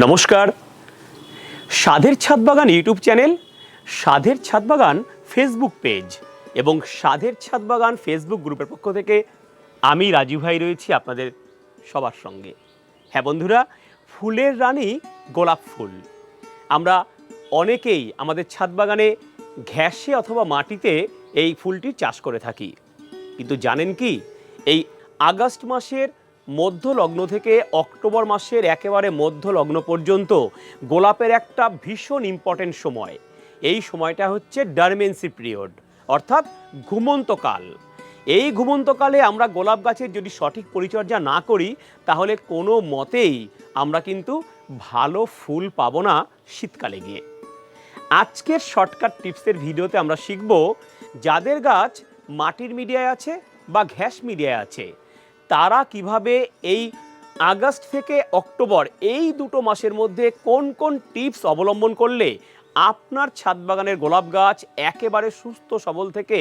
নমস্কার। সাধের ছাদ বাগান ইউটিউব চ্যানেল, সাধের ছাদ বাগান ফেসবুক পেজ এবং সাধের ছাদ বাগান ফেসবুক গ্রুপের পক্ষ থেকে আমি রাজু ভাই রয়েছি আপনাদের সবার সঙ্গে। হ্যাঁ বন্ধুরা, ফুলের রানী গোলাপ ফুল। আমরা অনেকেই আমাদের ছাদ বাগানে ঘ্যাসে অথবা মাটিতে এই ফুলটি চাষ করে থাকি। কিন্তু জানেন কি, এই আগস্ট মাসের মধ্য লগ্ন থেকে অক্টোবর মাসের একেবারে মধ্য লগ্ন পর্যন্ত গোলাপের একটা ভীষণ ইম্পর্টেন্ট সময়। এই সময়টা হচ্ছে ডারমেন্সি পিরিয়ড অর্থাৎ ঘুমন্তকাল। এই ঘুমন্তকালে আমরা গোলাপ গাছের যদি সঠিক পরিচর্যা না করি, তাহলে কোনো মতেই আমরা কিন্তু ভালো ফুল পাবো না শীতকালে গিয়ে। আজকের শর্টকাট টিপসের ভিডিওতে আমরা শিখব, যাদের গাছ মাটির মিডিয়ায় আছে বা ঘ্যাস মিডিয়ায় আছে তারা কীভাবে এই আগস্ট থেকে অক্টোবর, এই দুটো মাসের মধ্যে কোন কোন টিপস অবলম্বন করলে আপনার ছাদ বাগানের গোলাপ গাছ একেবারে সুস্থ সবল থেকে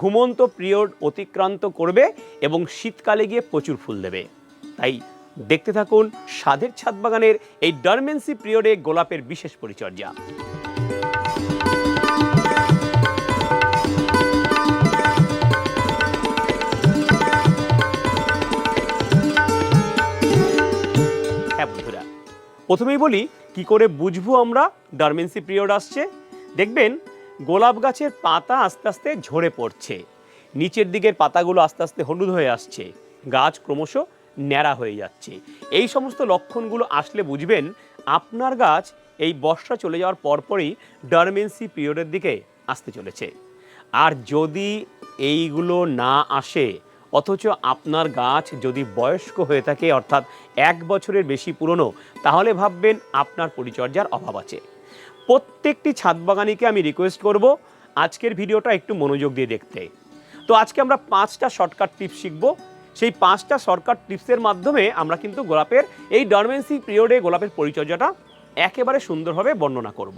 ঘুমন্ত পিরিয়ড অতিক্রান্ত করবে এবং শীতকালে গিয়ে প্রচুর ফুল দেবে। তাই দেখতে থাকুন স্বাদের ছাদ বাগানের এই ডারমেন্সি পিরিয়ডে গোলাপের বিশেষ পরিচর্যা। প্রথমেই বলি, কি করে বুঝব আমরা? ডারমেন্সি পিরিয়ড আসছে। দেখবেন, গোলাপ গাছের পাতা আস্তে আস্তে ঝরে পড়ছে। নিচের দিকের পাতাগুলো আস্তে আস্তে হলুদ হয়ে আসছে। গাছ ক্রমশ ন্যাড়া হয়ে যাচ্ছে। এই সমস্ত লক্ষণগুলো আসলে বুঝবেন, আপনার গাছ এই বর্ষা চলে যাওয়ার পরপরই ডারমেন্সি পিরিয়ডের দিকে আসতে চলেছে। আর যদি এইগুলো না আসে অথচ আপনার গাছ যদি বয়স্ক হয়ে থাকে, অর্থাৎ এক বছরের বেশি পুরনো, তাহলে ভাববেন আপনার পরিচর্যার অভাব আছে। প্রত্যেকটি ছাদ বাগানিকে আমি রিকোয়েস্ট করব আজকের ভিডিওটা একটু মনোযোগ দিয়ে দেখতে। তো আজকে আমরা পাঁচটা শর্টকাট টিপস শিখব। সেই পাঁচটা শর্টকাট টিপসের মাধ্যমে আমরা কিন্তু গোলাপের এই ডরমেন্সি পিরিয়ডে গোলাপের পরিচর্যাটা একেবারে সুন্দরভাবে বর্ণনা করব।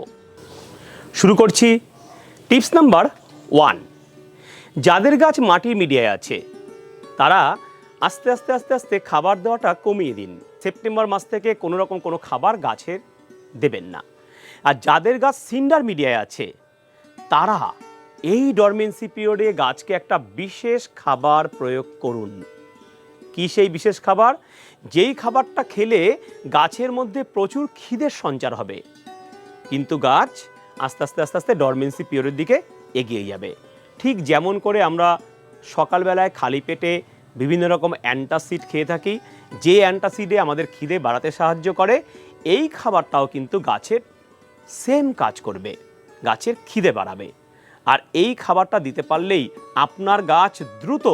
শুরু করছি। টিপস নাম্বার ওয়ান যাদের গাছ মাটির মিডিয়ায় আছে তারা আস্তে আস্তে আস্তে আস্তে খাবার দেওয়াটা কমিয়ে দিন। সেপ্টেম্বর মাস থেকে কোনো রকম কোনো খাবার গাছের দেবেন না। আর যাদের গাছ সিন্ডার মিডিয়ায় আছে, তারা এই ডরমেন্সি পিরিয়ডে গাছকে একটা বিশেষ খাবার প্রয়োগ করুন। কি সেই বিশেষ খাবার? যেই খাবারটা খেলে গাছের মধ্যে প্রচুর খিদের সঞ্চার হবে। কিন্তু গাছ আস্তে আস্তে আস্তে আস্তে ডরমেন্সি পিরিয়ডের দিকে এগিয়ে যাবে। ঠিক যেমন করে আমরা সকালবেলায় খালি পেটে বিভিন্ন রকম অ্যান্টাসিড খেয়ে থাকি। যে অ্যান্টাসিডে আমাদের খিদে বাড়াতে সাহায্য করে, এই খাবারটাও কিন্তু গাছের সেম কাজ করবে, গাছের খিদে বাড়াবে। আর এই খাবারটা দিতে পারলেই আপনার গাছ দ্রুত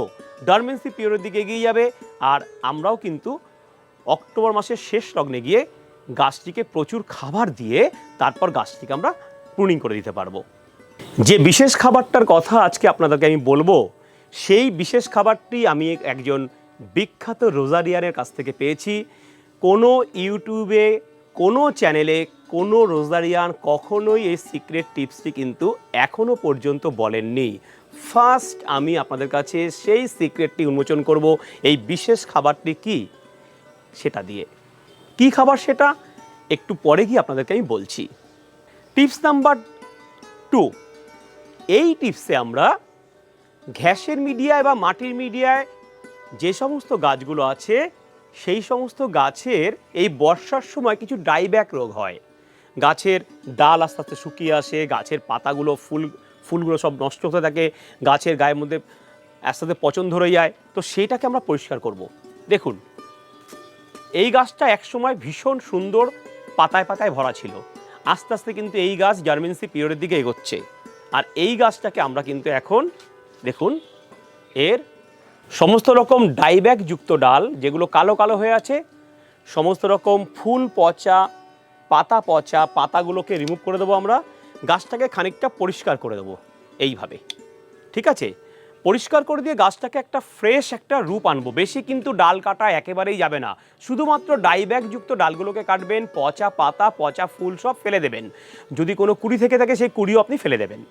ডরমেন্সি পিরিয়ডের দিকে এগিয়ে যাবে। আর আমরাও কিন্তু অক্টোবর মাসের শেষ লগ্নে গিয়ে গাছটিকে প্রচুর খাবার দিয়ে তারপর গাছটিকে আমরা প্রুনিং করে দিতে পারব। যে বিশেষ খাবারটার কথা আজকে আপনাদেরকে আমি বলব সেই বিশেষ খাবারটি আমি একজন বিখ্যাত রোজারিয়ানের কাছ থেকে পেয়েছি। কোনো ইউটিউবে, কোনো চ্যানেলে কোনো রোজারিয়ান কখনোই এই সিক্রেট টিপসটি কিন্তু এখনও পর্যন্ত বলেননি। ফার্স্ট আমি আপনাদের কাছে সেই সিক্রেটটি উন্মোচন করব, এই বিশেষ খাবারটি কি সেটা দিয়ে। কি খাবার সেটা? একটু পরে গিয়ে আপনাদেরকে আমি বলছি। টিপস নাম্বার টু, এই টিপসে আমরা ঘ্যাসের মিডিয়ায় বা মাটির মিডিয়ায় যে সমস্ত গাছগুলো আছে, সেই সমস্ত গাছের এই বর্ষার সময় কিছু ডাইব্যাক রোগ হয়। গাছের ডাল আস্তে আস্তে শুকিয়ে আসে, গাছের পাতাগুলো, ফুল, ফুলগুলো সব নষ্ট হতে থাকে, গাছের গায়ের মধ্যে আস্তে আস্তে পচন ধরে যায়। তো সেইটাকে আমরা পরিষ্কার করব। দেখুন, এই গাছটা একসময় ভীষণ সুন্দর পাতায় পাতায় ভরা ছিল। আস্তে আস্তে কিন্তু এই গাছ জার্মেন্সি পিরিয়ডের দিকে এগোচ্ছে। আর এই গাছটাকে আমরা কিন্তু এখন দেখুন, এর সমস্ত রকম ডাইব্যাক যুক্ত ডাল, যেগুলো কালো কালো হয়ে আছে, সমস্ত রকম ফুল পচা, পাতা পচা, পাতাগুলোকে রিমুভ করে দেবো আমরা, গাছটাকে খানিকটা পরিষ্কার করে দেবো এইভাবে। ঠিক আছে? পরিষ্কার করে দিয়ে গাছটাকে একটা ফ্রেশ একটা রূপ আনব। বেশি কিন্তু ডাল কাটা একেবারেই যাবে না। শুধুমাত্র ডাইব্যাগযুক্ত ডালগুলোকে কাটবেন, পচা পাতা, পচা ফুল সব ফেলে দেবেন। যদি কোনো কুড়ি থেকে থাকে, সেই কুড়িও আপনি ফেলে দেবেন।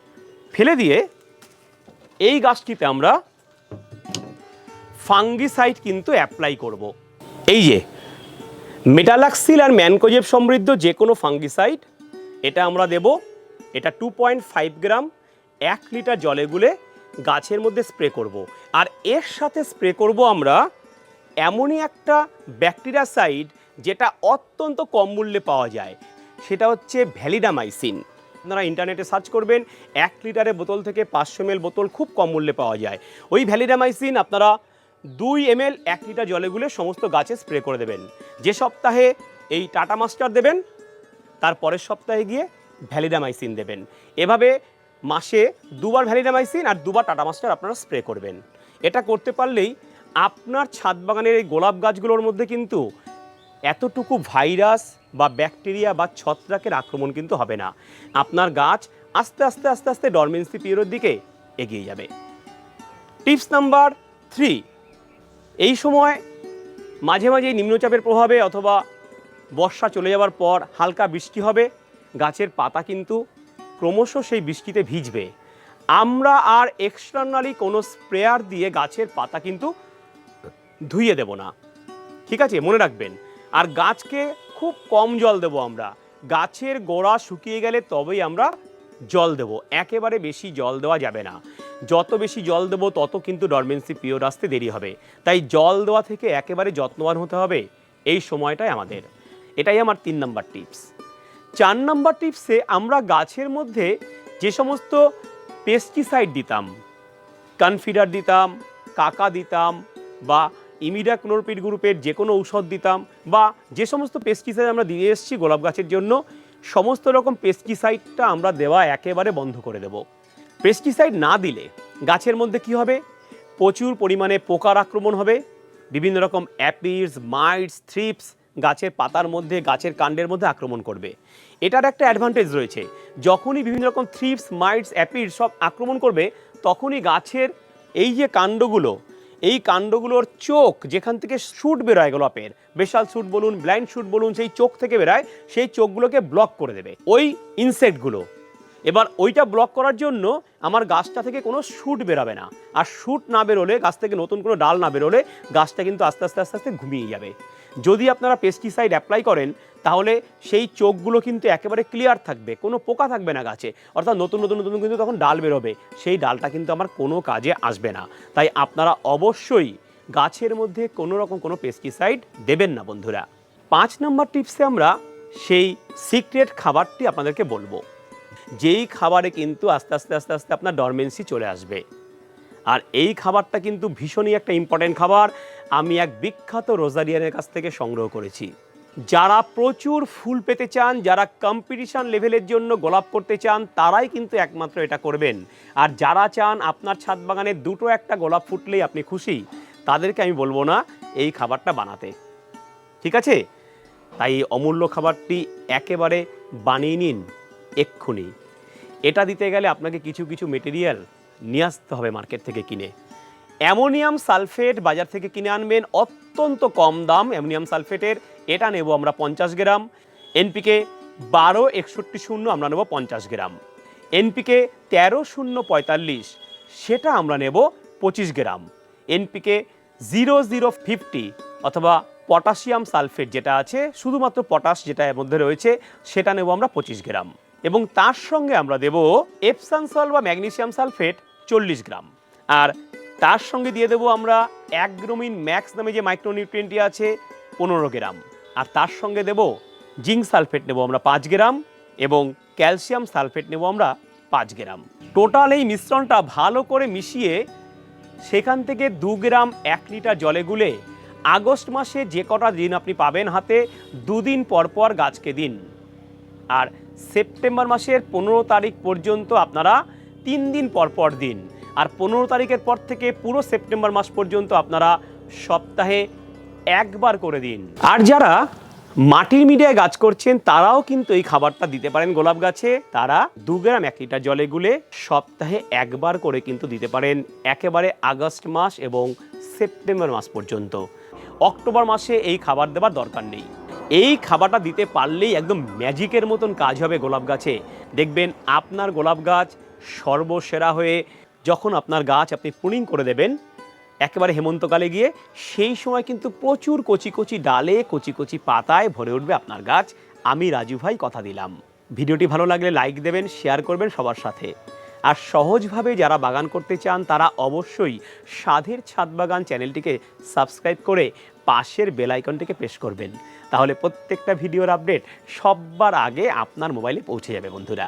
ফেলে দিয়ে এই গাছটিতে আমরা ফাঙ্গিসাইড কিন্তু অ্যাপ্লাই করব এই যে, মেটালাক্সিল আর ম্যানকোজেব সমৃদ্ধ যে কোনো ফাঙ্গিসাইড, এটা আমরা দেব, এটা টু পয়েন্ট ফাইভ গ্রাম, এক লিটার জলে গুলে গাছের মধ্যে স্প্রে করব। আর এর সাথে স্প্রে করব আমরা এমনই একটা ব্যাকটেরিয়াসাইড যেটা অত্যন্ত কম মূল্যে পাওয়া যায়, সেটা হচ্ছে ভ্যালিডামাইসিন আপনারা ইন্টারনেটে সার্চ করবেন, এক লিটারের বোতল থেকে পাঁচশো এম বোতল খুব কম মূল্যে পাওয়া যায়। ওই ভ্যালিডামাইসিন আপনারা দুই এম এক লিটার জলে গুলে সমস্ত গাছে স্প্রে করে দেবেন। যে সপ্তাহে এই টাটা মাস্টার দেবেন, তার পরের সপ্তাহে গিয়ে ভ্যালিডামাইসিন দেবেন। এভাবে মাসে দুবার ভ্যালিডামাইসিন আর দুবার টাটা মাস্টার আপনারা স্প্রে করবেন। এটা করতে পারলেই আপনার ছাদ বাগানের এই গোলাপ গাছগুলোর মধ্যে কিন্তু এতটুকু ভাইরাস বা ব্যাকটেরিয়া বা ছত্রাকের আক্রমণ কিন্তু হবে না। আপনার গাছ আস্তে আস্তে আস্তে আস্তে ডরমেন্সি পিরিয়ডের দিকে এগিয়ে যাবে। টিপস নাম্বার থ্রি, এই সময় মাঝে মাঝে নিম্নচাপের প্রভাবে অথবা বর্ষা চলে যাওয়ার পর হালকা বৃষ্টি হবে, গাছের পাতা কিন্তু ক্রমশ সেই বৃষ্টিতে ভিজবে। আমরা আর এক্সটার্নালি কোনো স্প্রেয়ার দিয়ে গাছের পাতা কিন্তু ধুইয়ে দেব না। ঠিক আছে, মনে রাখবেন। আর গাছকে খুব কম জল দেব আমরা। গাছের গোড়া শুকিয়ে গেলে তবেই আমরা জল দেব। একেবারে বেশি জল দেওয়া যাবে না। যত বেশি জল দেবো, তত কিন্তু ডরমেন্সি পিরিয়ড আসতে দেরি হবে। তাই জল দেওয়া থেকে একেবারে যত্নবান হতে হবে এই সময়টাই আমাদের। এটাই আমার তিন নাম্বার টিপস চার নাম্বার টিপসে আমরা গাছের মধ্যে যে সমস্ত পেস্টিসাইড দিতাম কনফিডার দিতাম, কাকা দিতাম বা ইমিডাক্লোরপিড গ্রুপের যে কোনো ঔষধ দিতাম বা যে সমস্ত পেস্টিসাইড আমরা দিয়ে এসেছি গোলাপ গাছের জন্য, সমস্ত রকম পেস্টিসাইডটা আমরা দেওয়া একেবারে বন্ধ করে দেব। পেস্টিসাইড না দিলে গাছের মধ্যে কি হবে? প্রচুর পরিমাণে পোকার আক্রমণ হবে। বিভিন্ন রকম অ্যাপিডস মাইটস থ্রিপস গাছের পাতার মধ্যে, গাছের কাণ্ডের মধ্যে আক্রমণ করবে। এটার একটা অ্যাডভান্টেজ রয়েছে। যখনই বিভিন্ন রকম থ্রিপস মাইটস অ্যাপিড সব আক্রমণ করবে, তখনই গাছের এই যে কাণ্ডগুলো এই কাণ্ডগুলোর চোখ যেখান থেকে শ্যুট বেরোয় গোলাপের, বেশাল শ্যুট বলুন ব্লাইন্ড শ্যুট বলুন সেই চোখ থেকে বেরোয়, সেই চোখগুলোকে ব্লক করে দেবে। ওই ইনসেক্টগুলো এবার ওইটা ব্লক করার জন্য আমার গাছটা থেকে কোনো শ্যুট বেরাবে না। আর শ্যুট না বেরোলে, গাছ থেকে নতুন কোনো ডাল না বেরোলে, গাছটা কিন্তু আস্তে আস্তে আস্তে আস্তে ঘুমিয়ে যাবে। যদি আপনারা পেস্টিসাইড অ্যাপ্লাই করেন, তাহলে সেই চোখগুলো কিন্তু একেবারে ক্লিয়ার থাকবে, কোনো পোকা থাকবে না গাছে। অর্থাৎ নতুন নতুন নতুন কিন্তু তখন ডাল বেরোবে, সেই ডালটা কিন্তু আমার কোনো কাজে আসবে না। তাই আপনারা অবশ্যই গাছের মধ্যে কোনো রকম কোনো পেস্টিসাইড দেবেন না, বন্ধুরা। পাঁচ নম্বর টিপসে আমরা সেই সিক্রেট খাবারটি আপনাদেরকে বলব। যেই খাবারে কিন্তু আস্তে আস্তে আস্তে আস্তে আপনার ডরমেন্সি চলে আসবে। আর এই খাবারটা কিন্তু ভীষণই একটা ইম্পর্টেন্ট খাবার। আমি এক বিখ্যাত রোজারিয়ানের কাছ থেকে সংগ্রহ করেছি। যারা প্রচুর ফুল পেতে চান, যারা কম্পিটিশান লেভেলের জন্য গোলাপ করতে চান, তারাই কিন্তু একমাত্র এটা করবেন। আর যারা চান আপনার ছাদ বাগানে দুটো একটা গোলাপ ফুটলেই আপনি খুশি, তাদেরকে আমি বলব না, এই খাবারটা বানাতে। ঠিক আছে? তাই অমূল্য খাবারটি একেবারে বানিয়ে নিন এক্ষুনি। এটা দিতে গেলে আপনাকে কিছু কিছু মেটেরিয়াল নিয়ে আসতে হবে মার্কেট থেকে কিনে। অ্যামোনিয়াম সালফেট বাজার থেকে কিনে আনবেন অত্যন্ত কম দাম। অ্যামোনিয়াম সালফেটের এটা নেব আমরা পঞ্চাশ গ্রাম। এনপিকে বারো একষট্টি শূন্য আমরা নেব পঞ্চাশ গ্রাম। এনপিকে তেরো শূন্য পঁয়তাল্লিশ সেটা আমরা নেব পঁচিশ গ্রাম। এনপিকে জিরো জিরো ফিফটি অথবা পটাশিয়াম সালফেট যেটা আছে, শুধুমাত্র পটাশ যেটা এর মধ্যে রয়েছে, সেটা নেব আমরা পঁচিশ গ্রাম। এবং তার সঙ্গে আমরা দেব এপসান সল বা ম্যাগনেসিয়াম সালফেট চল্লিশ গ্রাম। আর তার সঙ্গে দিয়ে দেবো আমরা অ্যাগ্রোমিন ম্যাক্স নামে যে মাইক্রোনিউট্রিয়েন্টটি আছে, পনেরো গ্রাম। আর তার সঙ্গে দেব জিঙ্ক সালফেট নেব আমরা পাঁচ গ্রাম এবং ক্যালসিয়াম সালফেট নেব আমরা পাঁচ গ্রাম। টোটাল এই মিশ্রণটা ভালো করে মিশিয়ে সেখান থেকে দু গ্রাম এক লিটার জলে গুলে আগস্ট মাসে যে কটা দিন আপনি পাবেন হাতে, দুদিন পর পর গাছকে দিন। আর সেপ্টেম্বর মাসের পনেরো তারিখ পর্যন্ত আপনারা তিন দিন পর পর দিন। আর পনেরো তারিখের পর থেকে পুরো সেপ্টেম্বর মাস পর্যন্ত আপনারা সপ্তাহে একবার করে দিন। আর যারা মাটির মিডিয়ায় গাছ করছেন, তারাও কিন্তু এই খাবারটা দিতে পারেন গোলাপ গাছে। তারা দু গ্রাম এক লিটার জলে গুলে সপ্তাহে একবার করে কিন্তু দিতে পারেন, একেবারে আগস্ট মাস এবং সেপ্টেম্বর মাস পর্যন্ত। অক্টোবর মাসে এই খাবার দেওয়ার দরকার নেই। এই খাবারটা দিতে পারলেই একদম ম্যাজিকের মতন কাজ হবে গোলাপ গাছে। দেখবেন আপনার গোলাপ গাছ সর্বসেরা হয়ে যখন আপনার গাছ আপনি পুনিং করে দেবেন, একেবারে হেমন্তকালে গিয়ে, সেই সময় কিন্তু প্রচুর কচি কচি ডালে, কচি কচি পাতায় ভরে উঠবে আপনার গাছ। আমি রাজু ভাই কথা দিলাম। ভিডিওটি ভালো লাগলে লাইক দেবেন, শেয়ার করবেন সবার সাথে। আর সহজভাবে যারা বাগান করতে চান, তারা অবশ্যই সাধের ছাদ বাগান চ্যানেলটিকে সাবস্ক্রাইব করে পাশের বেল আইকনটিকে প্রেস করবেন। তাহলে প্রত্যেকটা ভিডিওর আপডেট সববার আগে আপনার মোবাইলে পৌঁছে যাবে, বন্ধুরা।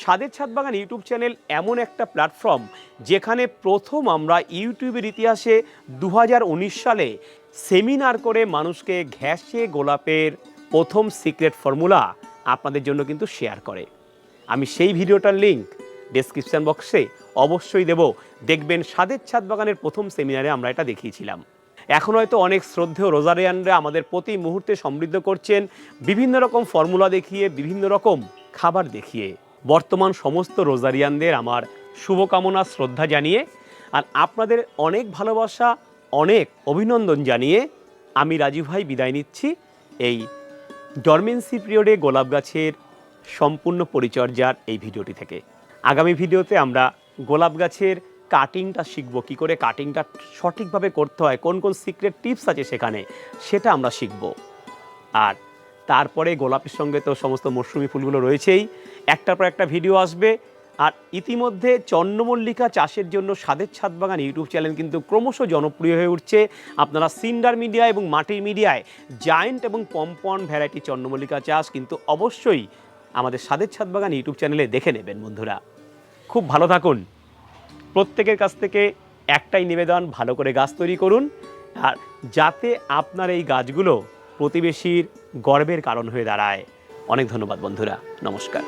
স্বাদের ছাদ বাগান ইউটিউব চ্যানেল এমন একটা প্ল্যাটফর্ম যেখানে প্রথম আমরা ইউটিউবের ইতিহাসে দু হাজার উনিশ সালে সেমিনার করে মানুষকে ঘ্যাসে গোলাপের প্রথম সিক্রেট ফর্মুলা আপনাদের জন্য কিন্তু শেয়ার করে। আমি সেই ভিডিওটার লিঙ্ক ডেসক্রিপশন বক্সে অবশ্যই দেব। দেখবেন স্বাদের ছাদ বাগানের প্রথম সেমিনারে আমরা এটা দেখিয়েছিলাম। এখন হয়তো অনেক শ্রদ্ধেয় রোজারিয়ানরা আমাদের প্রতি মুহূর্তে সমৃদ্ধ করছেন, বিভিন্ন রকম ফর্মুলা দেখিয়ে, বিভিন্ন রকম খাবার দেখিয়ে। বর্তমান সমস্ত রোজারিয়ানদের আমার শুভকামনা, শ্রদ্ধা জানিয়ে আর আপনাদের অনেক ভালোবাসা, অনেক অভিনন্দন জানিয়ে আমি রাজু ভাই বিদায় নিচ্ছি। এই ডরমেন্সি পিরিয়ডে গোলাপ গাছের সম্পূর্ণ পরিচর্যার এই ভিডিওটি থেকে। আগামী ভিডিওতে আমরা গোলাপ গাছের কাটিংটা শিখব, কি করে কাটিংটা সঠিকভাবে করতে হয়, কোন কোন সিক্রেট টিপস আছে সেখানে, সেটা আমরা শিখব। আর তারপরে গোলাপের সঙ্গে তো সমস্ত মরশুমি ফুলগুলো রয়েছেই। একটার পর একটা ভিডিও আসবে। আর ইতিমধ্যে চন্দ্রমল্লিকা চাষের জন্য স্বাদের ছাদ বাগান ইউটিউব চ্যানেল কিন্তু ক্রমশ জনপ্রিয় হয়ে উঠছে। আপনারা সিন্ডার মিডিয়া এবং মাটির মিডিয়ায় জায়েন্ট এবং পম্পন ভ্যারাইটি চন্দ্রমল্লিকা চাষ কিন্তু অবশ্যই আমাদের স্বাদের ছাদ বাগান ইউটিউব চ্যানেলে দেখে নেবেন বন্ধুরা। খুব ভালো থাকুন। প্রত্যেকের কাছ থেকে একটাই নিবেদন, ভালো করে গাছ তৈরি করুন। আর যাতে আপনার এই গাছগুলো প্রতিবেশীর গর্বের কারণ হয়ে দাঁড়ায়। অনেক ধন্যবাদ বন্ধুরা। নমস্কার।